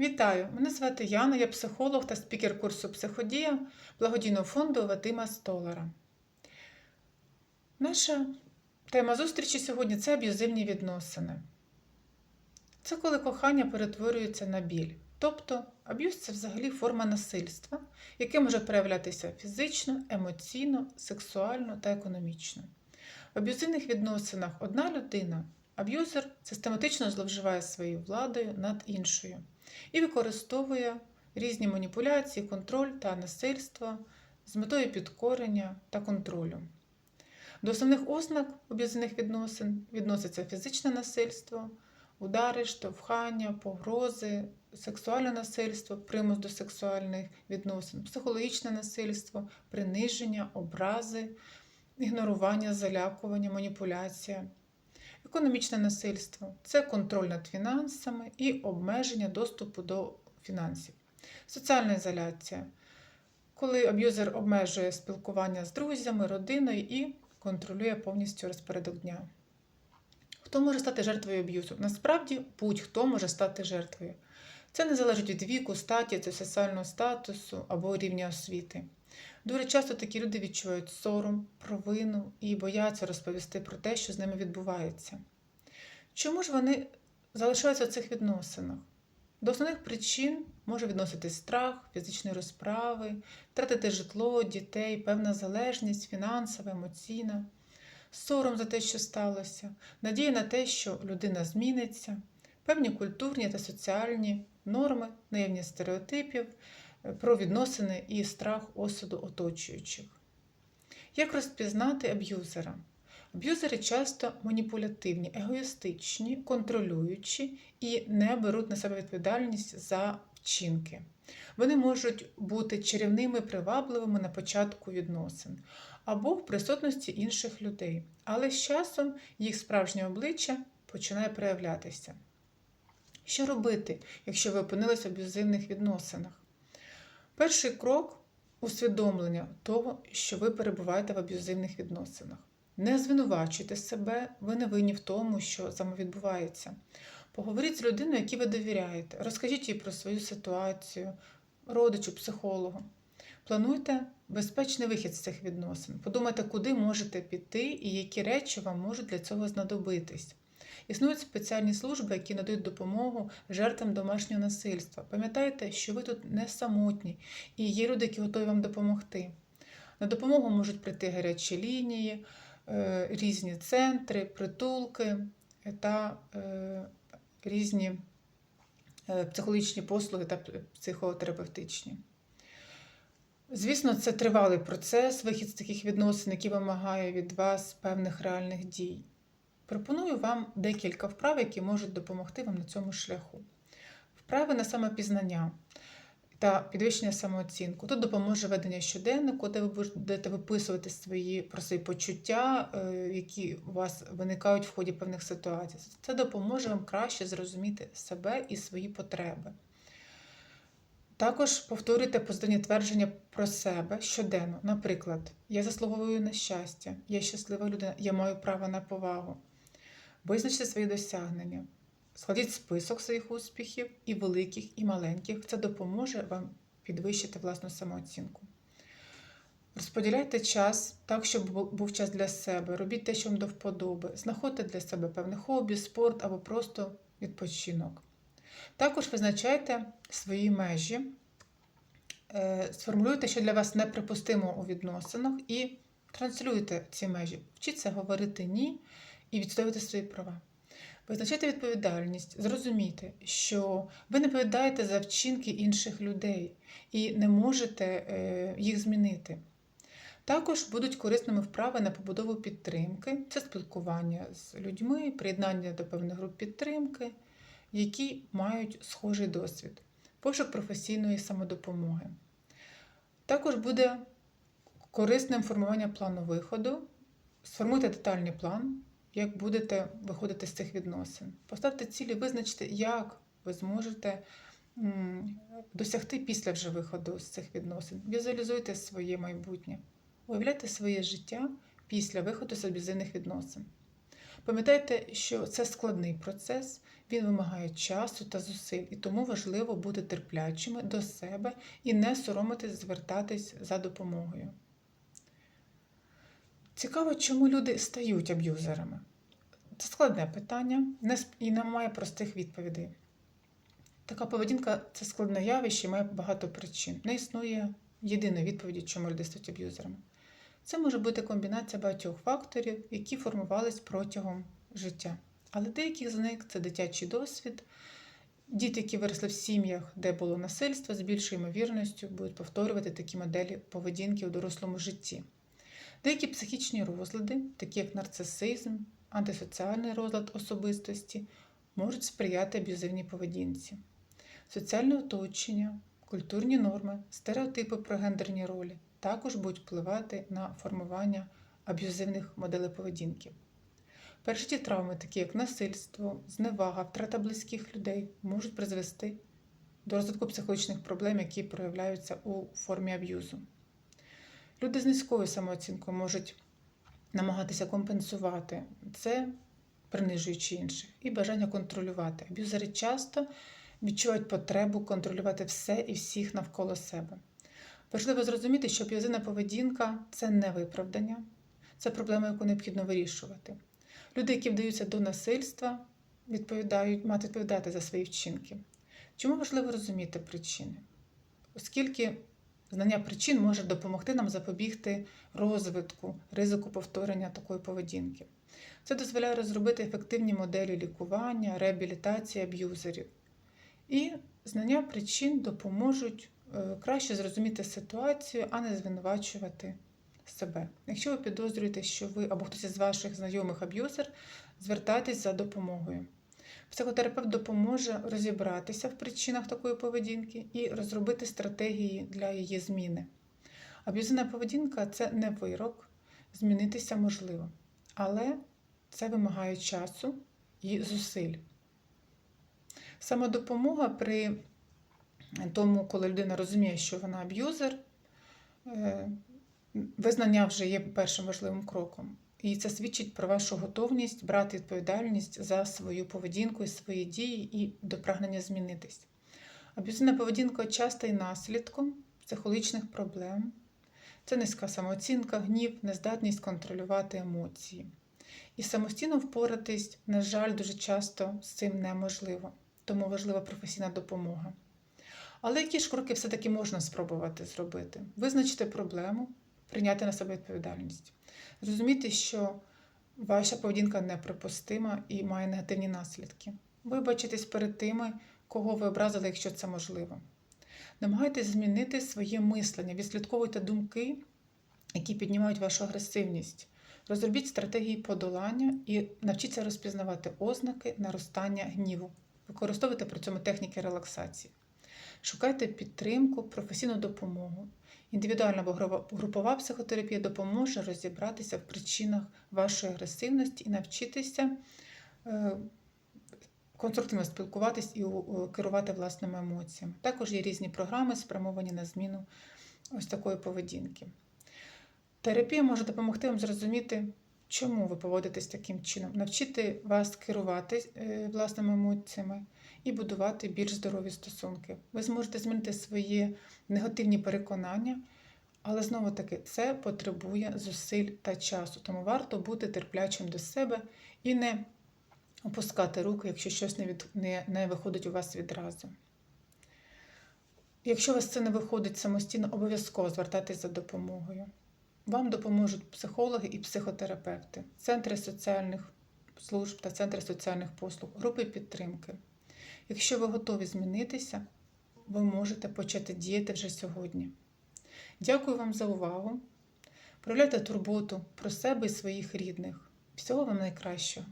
Вітаю! Мене звати Яна, я психолог та спікер курсу Психодія благодійного фонду Вадима Столара. Наша тема зустрічі сьогодні це аб'юзивні відносини. Це коли кохання перетворюється на біль. Тобто аб'юз це взагалі форма насильства, яке може проявлятися фізично, емоційно, сексуально та економічно. В аб'юзивних відносинах одна людина, аб'юзер, систематично зловживає своєю владою над іншою і використовує різні маніпуляції, контроль та насильство з метою підкорення та контролю. До основних ознак аб'юзивних відносин відноситься фізичне насильство, удари, штовхання, погрози, сексуальне насильство, примус до сексуальних відносин, психологічне насильство, приниження, образи, ігнорування, залякування, маніпуляція. Економічне насильство це контроль над фінансами і обмеження доступу до фінансів. Соціальна ізоляція, коли аб'юзер обмежує спілкування з друзями, родиною і контролює повністю розпорядок дня. Хто може стати жертвою аб'юзу? Насправді будь-хто може стати жертвою. Це не залежить від віку, статі, соціального статусу або рівня освіти. Дуже часто такі люди відчувають сором, провину і бояться розповісти про те, що з ними відбувається. Чому ж вони залишаються в цих відносинах? До основних причин може відноситись страх, фізичної розправи, втратити житло, дітей, певна залежність, фінансова, емоційна, сором за те, що сталося, надія на те, що людина зміниться, певні культурні та соціальні норми, наявність стереотипів про відносини і страх осуду оточуючих. Як розпізнати аб'юзера? Аб'юзери часто маніпулятивні, егоїстичні, контролюючі і не беруть на себе відповідальність за вчинки. Вони можуть бути чарівними, привабливими на початку відносин або в присутності інших людей, але з часом їх справжнє обличчя починає проявлятися. Що робити, якщо ви опинилися в аб'юзивних відносинах? Перший крок усвідомлення того, що ви перебуваєте в аб'юзивних відносинах. Не звинувачуйте себе, ви не винні в тому, що вами відбувається. Поговоріть з людиною, якій ви довіряєте. Розкажіть їй про свою ситуацію, родичу, психологу. Плануйте безпечний вихід з цих відносин. Подумайте, куди можете піти і які речі вам можуть для цього знадобитись. Існують спеціальні служби, які надають допомогу жертвам домашнього насильства. Пам'ятайте, що ви тут не самотні, і є люди, які готові вам допомогти. На допомогу можуть прийти гарячі лінії, е, різні центри, притулки та е, різні е, психологічні послуги та психотерапевтичні. Звісно, це тривалий процес, вихід з таких відносин, який вимагає від вас певних реальних дій. Пропоную вам декілька вправ, які можуть допомогти вам на цьому шляху. Вправи на самопізнання та підвищення самооцінку. Тут допоможе ведення щоденнику, де ви будете виписувати свої про свої почуття, е, які у вас виникають в ході певних ситуацій. Це допоможе вам краще зрозуміти себе і свої потреби. Також повторюйте позитивні твердження про себе щоденно. Наприклад, я заслуговую на щастя, я щаслива людина, я маю право на повагу. Визначте свої досягнення. Складіть список своїх успіхів і великих, і маленьких. Це допоможе вам підвищити власну самооцінку. Розподіляйте час так, щоб був час для себе. Робіть те, що вам до вподоби. Знаходьте для себе певне хобі, спорт або просто відпочинок. Також визначайте свої межі, е, сформулюйте, що для вас неприпустимо у відносинах, і транслюйте ці межі. Вчіться говорити ні і відстоювати свої права. Визначайте відповідальність, зрозумійте, що ви не відповідаєте за вчинки інших людей і не можете е, їх змінити. Також будуть корисними вправи на побудову підтримки, це спілкування з людьми, приєднання до певних груп підтримки, які мають схожий досвід, пошук професійної самодопомоги. Також буде корисним формування плану виходу. Сформуйте детальний план, як будете виходити з цих відносин. Поставте цілі, визначте, як ви зможете досягти після вже виходу з цих відносин. Візуалізуйте своє майбутнє, уявляйте своє життя після виходу з аб'юзивних відносин. Пам'ятайте, що це складний процес, він вимагає часу та зусиль, і тому важливо бути терплячими до себе і не соромитись звертатись за допомогою. Цікаво, чому люди стають аб'юзерами. Це складне питання і немає простих відповідей. Така поведінка це складне явище і має багато причин. Не існує єдиної відповіді, чому люди стають аб'юзерами. Це може бути комбінація багатьох факторів, які формувались протягом життя. Але деякі з них це дитячий досвід. Діти, які виросли в сім'ях, де було насильство, з більшою ймовірністю будуть повторювати такі моделі поведінки у дорослому житті. Деякі психічні розлади, такі як нарцисизм, антисоціальний розлад особистості, можуть сприяти аб'юзивній поведінці. Соціальне оточення, культурні норми, стереотипи про гендерні ролі також будуть впливати на формування аб'юзивних моделей поведінки. Перші травми, такі як насильство, зневага, втрата близьких людей, можуть призвести до розвитку психологічних проблем, які проявляються у формі аб'юзу. Люди з низькою самооцінкою можуть намагатися компенсувати це, принижуючи інших, і бажання контролювати. Аб'юзери часто відчувають потребу контролювати все і всіх навколо себе. Важливо зрозуміти, що аб'юзивна поведінка це не виправдання, це проблема, яку необхідно вирішувати. Люди, які вдаються до насильства, відповідають, мають відповідати за свої вчинки. Чому важливо розуміти причини? Оскільки знання причин може допомогти нам запобігти розвитку, ризику повторення такої поведінки. Це дозволяє розробити ефективні моделі лікування, реабілітації аб'юзерів. І знання причин допоможуть е, краще зрозуміти ситуацію, а не звинувачувати себе. Якщо ви підозрюєте, що ви або хтось із ваших знайомих аб'юзер, звертайтесь за допомогою. Психотерапевт допоможе розібратися в причинах такої поведінки і розробити стратегії для її зміни. Аб'юзивна поведінка це не вирок, змінитися можливо, але це вимагає часу і зусиль. Самодопомога при тому, коли людина розуміє, що вона аб'юзер, е, визнання вже є першим важливим кроком. І це свідчить про вашу готовність брати відповідальність за свою поведінку і свої дії і до прагнення змінитись. Аб'юзивна поведінка часто є наслідком психологічних проблем. Це низька самооцінка, гнів, нездатність контролювати емоції. І самостійно впоратись, на жаль, дуже часто з цим неможливо, тому важлива професійна допомога. Але які ж кроки все-таки можна спробувати зробити? Визначити проблему, прийняти на себе відповідальність. Зрозуміти, що ваша поведінка неприпустима і має негативні наслідки. Вибачитесь перед тими, кого ви образили, якщо це можливо. Намагайтесь змінити своє мислення, відслідковуйте думки, які піднімають вашу агресивність. Розробіть стратегії подолання і навчіться розпізнавати ознаки наростання гніву. Використовуйте при цьому техніки релаксації. Шукайте підтримку, професійну допомогу. Індивідуальна або групова психотерапія допоможе розібратися в причинах вашої агресивності і навчитися е, конструктивно спілкуватись і керувати власними емоціями. Також є різні програми, спрямовані на зміну ось такої поведінки. Терапія може допомогти вам зрозуміти, чому ви поводитесь таким чином, навчити вас керувати е, власними емоціями і будувати більш здорові стосунки. Ви зможете змінити свої негативні переконання, але знову таки це потребує зусиль та часу, тому варто бути терплячим до себе і не опускати руки, якщо щось не, від, не, не виходить у вас відразу. Якщо у вас це не виходить самостійно, обов'язково звертайтеся за допомогою. Вам допоможуть психологи і психотерапевти, центри соціальних служб та центри соціальних послуг, групи підтримки. Якщо ви готові змінитися, ви можете почати діяти вже сьогодні. Дякую вам за увагу. Проявляйте турботу про себе і своїх рідних. Всього вам найкращого!